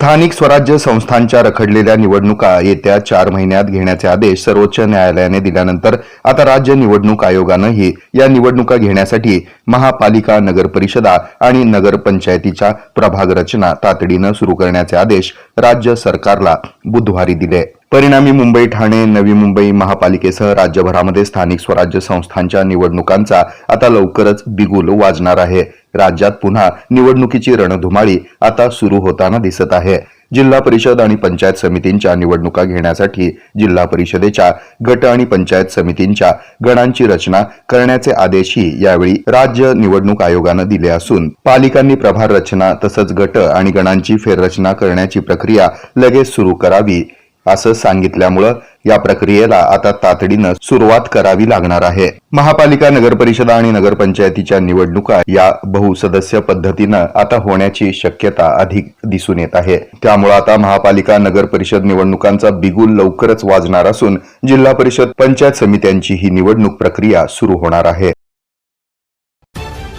स्थानिक स्वराज्य संस्थांच्या रखडलेल्या निवडणुका येत्या चार महिन्यात घेण्याचे आदेश सर्वोच्च न्यायालयाने दिल्यानंतर आता राज्य निवडणूक आयोगानंही या निवडणुका घेण्यासाठी महापालिका नगर परिषदा आणि नगरपंचायतीच्या प्रभाग रचना तातडीनं सुरू करण्याचे आदेश राज्य सरकारला बुधवारी दिले. परिणामी मुंबई ठाणे नवी मुंबई महापालिकेसह राज्यभरामध्ये स्थानिक स्वराज्य संस्थांच्या निवडणुकांचा आता लवकरच बिगुल वाजणार आहे. राज्यात पुन्हा निवडणुकीची रणधुमाळी आता सुरू होताना दिसत आहे. जिल्हा परिषद आणि पंचायत समितींच्या निवडणुका घेण्यासाठी जिल्हा परिषदेच्या गट आणि पंचायत समितींच्या गणांची रचना करण्याचे आदेशही यावेळी राज्य निवडणूक आयोगानं दिले असून पालिकांनी प्रभार रचना तसंच गट आणि गणांची फेररचना करण्याची प्रक्रिया लगेच सुरू करावी असं सांगितल्यामुळं या प्रक्रियेला आता तातडीनं सुरुवात करावी लागणार आहे. महापालिका नगरपरिषदा आणि नगरपंचायतीच्या निवडणुका या बहुसदस्य पद्धतीनं आता होण्याची शक्यता अधिक दिसून येत आहे. त्यामुळे आता महापालिका नगर परिषद निवडणुकांचा बिगुल लवकरच वाजणार असून जिल्हा परिषद पंचायत समित्यांची ही निवडणूक प्रक्रिया सुरू होणार आहे.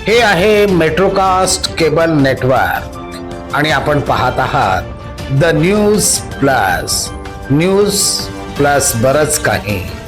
हे आहे मेट्रोकास्ट केबल नेटवर्क आणि आपण पाहत आहात the news plus. News plus बरच काही.